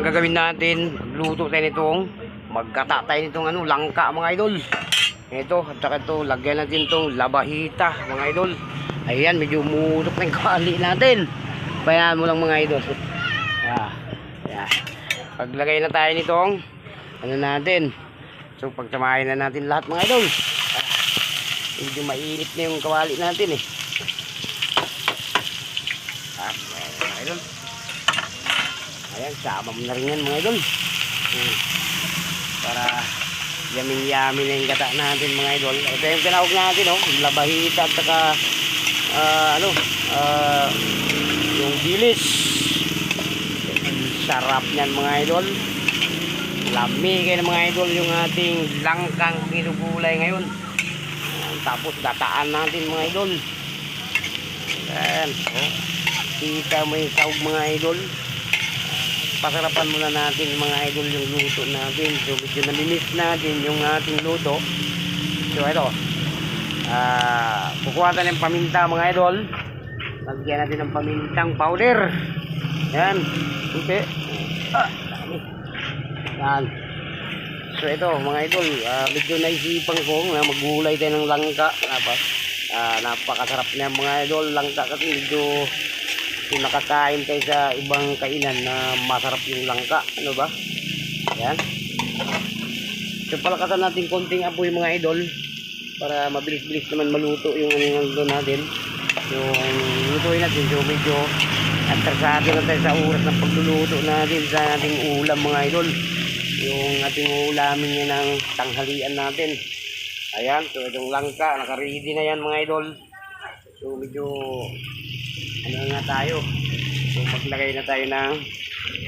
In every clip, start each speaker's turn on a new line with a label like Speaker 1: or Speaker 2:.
Speaker 1: ang gagawin natin, luto tayo nitong magkata tayo nitong ano, langka mga idol. Ito, at saka ito, lagyan natin itong labahita mga idol. Ayan, medyo umuusok na yung kali natin. Bayan mo lang mga idol. Yeah. Yeah. Paglagay na tayo nitong ano natin. So pagsamahin na natin lahat mga idol. Ah, medyo mainit na yung kawali natin eh. Ah, mga idol. Ayan, sama mo na rin yan mga idol. Para yamin-yamin na yung gata natin mga idol. Ito yung tinawag natin, oh. Labahita at saka ah, ano, ah, yung bilis. Sarap niyan mga idol. Lami kayo mga idol yung ating langkang kinugulay ngayon. Tapos gataan natin mga idol. Ayan, oh. Kita mo yung saog mga idol pasarapan muna natin mga idol yung luto natin. So medyo namimiss natin yung ating luto. So ito ah kukuha tayo ng paminta mga idol. Lagyan natin ng pamintang powder. Yan okay ah, yan so ito mga idol. Ah, medyo naisipan ko na maggulay tayo ng langka. Napa, ah, napakasarap na mga idol. Langka kasi medyo kung nakakain tayo sa ibang kainan na masarap yung langka, ano ba? Yan. So palakasan natin konting apoy mga idol para mabilis-bilis naman maluto yung ano natin. Yung lutuin natin so medyo atrasado na tayo sa oras ng pagluluto natin sa ating ulam mga idol. Yung ating ulamin niya ng tanghalian natin. Ayan, so itong langka, nakaready na yan mga idol. So medyo ano nga tayo? So maglagay na tayo ng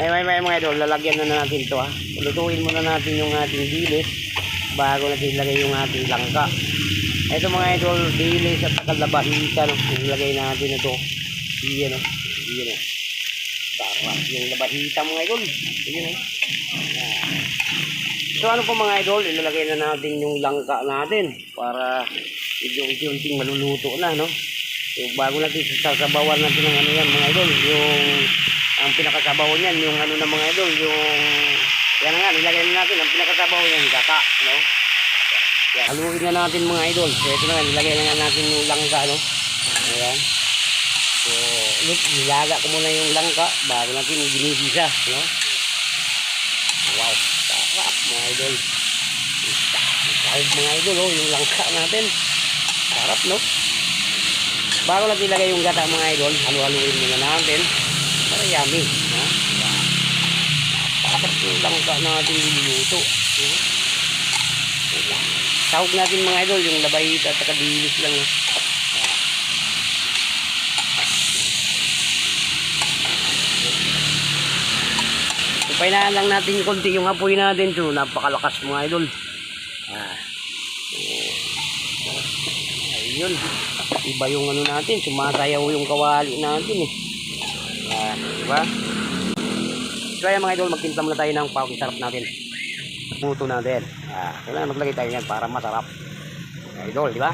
Speaker 1: ay may may mga idol lalagyan na natin to ha lutuin muna natin yung ating dilis bago natin ilagay yung ating langka. Ito mga idol dilis at kalabahita no? Ilagay natin ito iyan o iyan o sarap yung labahita mga idol. Iyan o so ano po mga idol? Ilalagay na natin yung langka natin para medyo unti-unting maluluto na no So, bago natin sasabawan natin ng ano yan mga idol, yung ang pinakasabaw niyan, yung ano na mga idol, yung yan nga, nilagay na natin ang pinakasabaw niyan, gata, no? Yan, haluin na natin mga idol. So, ito na nga, na natin yung langka, no? Ayan. So, nilaga ko muna yung langka bago natin ginigisa, no? Wow, sarap mga idol. Sarap mga idol, oh, yung langka natin. Sarap, no? Bago natin ilagay yung gata mga idol halu-haluin muna natin. Para yummy ha napakasarap yung langka natin niluluto sahog natin mga idol yung labayita at kadilis lang ha? Painaan lang natin konti yung apoy natin to napakalakas mga idol. Ah. ayun iba yung ano natin, sumasayaw yung kawali natin eh. Yan, di ba? So ayan mga idol, magtimpla muna tayo ng pawang sarap natin. Puto natin. Ah, kailangan maglagay tayo yan para masarap. Mga idol, di ba?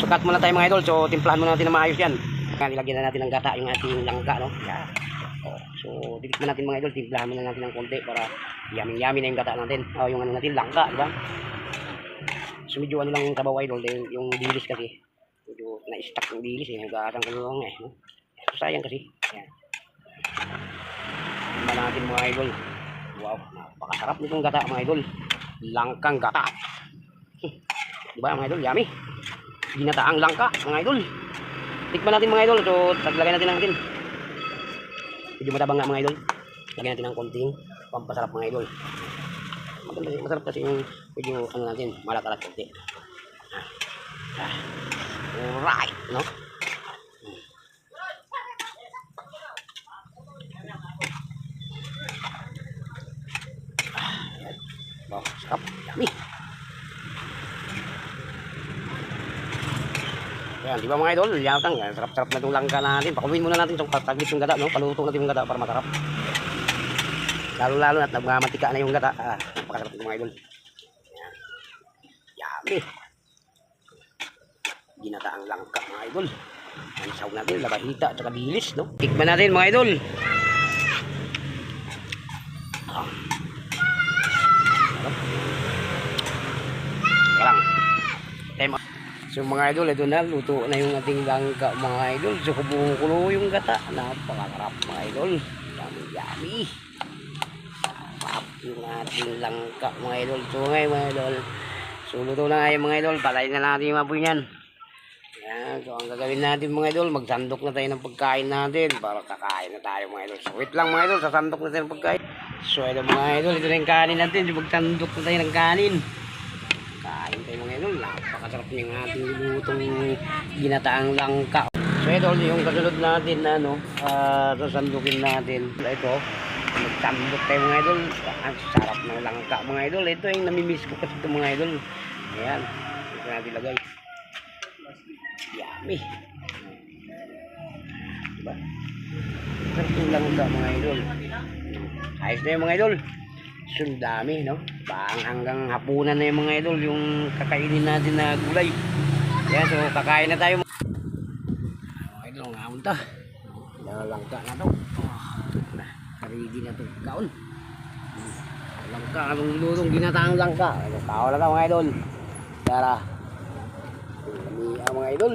Speaker 1: So cut muna tayo mga idol, so timplahan muna natin na maayos yan. Yan, ilagyan na natin ng gata yung ating langka, no? Yan. So na natin mga idol, timplahan muna natin ng konti para yamin-yamin na yung gata natin. Oh, yung ano natin, langka, di ba? So medyo ano lang yung sabaw idol, yung, yung dilis kasi. Medyo na-stuck yung dilis eh, nag-aasang kalulong eh. So sayang kasi. Yan. Tingnan natin mga idol. Wow, napakasarap nitong gata mga idol. Langkang gata. di ba mga idol, yummy. Ginataang langka mga idol. Tikman natin mga idol, so taglagay natin natin. Medyo matabang nga mga idol. Lagyan natin ng konting pampasarap mga idol. Maganda, masarap kasi yung medyo ano natin, malat-alat konti. Ah. Ah. Alright, no? Ah. Wow, sarap. Yummy. Yan, di ba mga idol? Yatang, sarap-sarap na itong langka natin. Pakuluin muna natin itong taglit yung gata, no? Paluto natin yung gata para masarap. Lalo-lalo at nagmamantika na yung gata. Ah, napakasarap itong mga idol. Yan. Yummy. Ginataang langka mga idol. Ang sahog natin, labahita at saka bilis, no? Tikman natin mga idol. Ah. Sarap. Lang. Time out. So mga idol, ito na, luto na yung ating langka mga idol. So kumukulo yung gata. Napakarap mga idol. Yummy, yummy. Sarap yung ating langka mga idol. So ngayon mga idol, so luto na nga yung mga idol. Palayin na natin yung apoy niyan. Yan, so ang gagawin natin mga idol, magsandok na tayo ng pagkain natin para kakain na tayo mga idol. So wait lang mga idol, sasandok na tayo ng pagkain. So ito mga idol, ito na yung kanin natin. So, Magsandok na tayo ng kanin. Kain tayo mga idol, napakasarap yung ating lutong ginataang langka. So ito yung kasunod natin na ano, uh, sasandukin natin. Ito, magsandok tayo mga idol. Ang sarap ng langka mga idol. Ito yung namimiss ko kasi ito mga idol. Ayan, ito natin lagay. Yummy. Diba? Sarap yung langka mga idol. Ayos na yung mga idol. Ang dami, no? Pang hanggang hapunan na yung mga idol, yung kakainin natin na gulay. Yan, so kakain na tayo. Mga idol, ang hamon ta. Langka na to. Na, ready na to. Kaon. Langka, anong lutong ginataang langka. Ano, tao na to mga idol. Tara. Ang mga idol.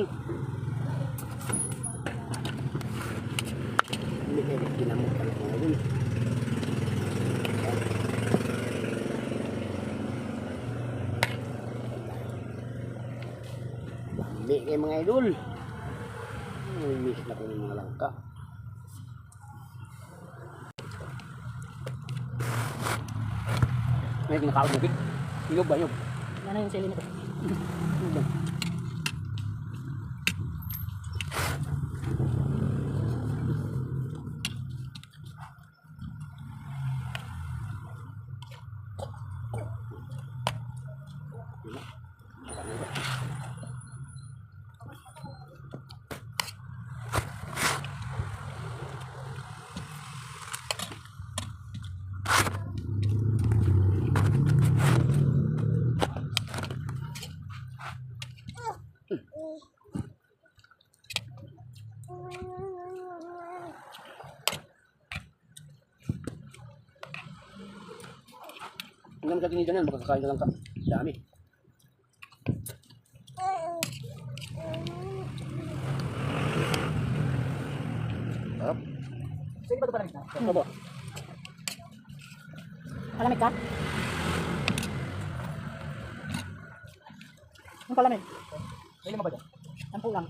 Speaker 1: Ginamot ka mga idol. Dami kayo mga idol. Miss na ko ng mga langka. May kinakaon bukit. Iyob ba iyob?
Speaker 2: Ano yung sili nito?
Speaker 1: Iyob ba? Ang naman katingin dyan, makakakain na lang ka. Dami. Sarap.
Speaker 2: Sili ba ito palamig na?
Speaker 1: Ano ba?
Speaker 2: Palamig ka? Ang palamig? Sili mo ba ito? Sampu lang.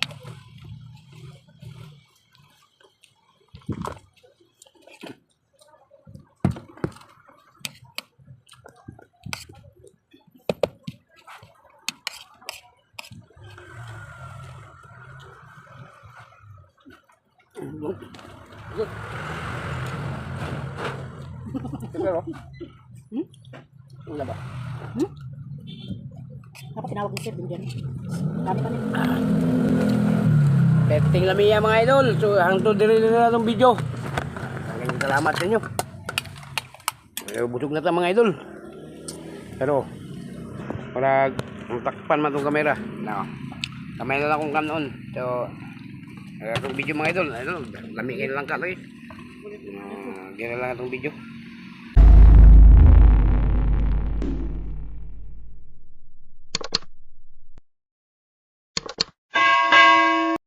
Speaker 1: Good. Pero,
Speaker 2: Hmm?
Speaker 1: wala ba?
Speaker 2: Hmm? Dapat tinawag ni Sir, binigyan. Dami kami.
Speaker 1: Petting lamiya mga idol. So, hangtod din na itong video. Maraming salamat sa inyo. Pero busog na ito mga idol. Pero, para takpan man itong kamera. No. Kamay na lang kung kam noon. So, itong video mga idol. Idol, lami kayo lang ka. Uh, Ganyan lang itong video.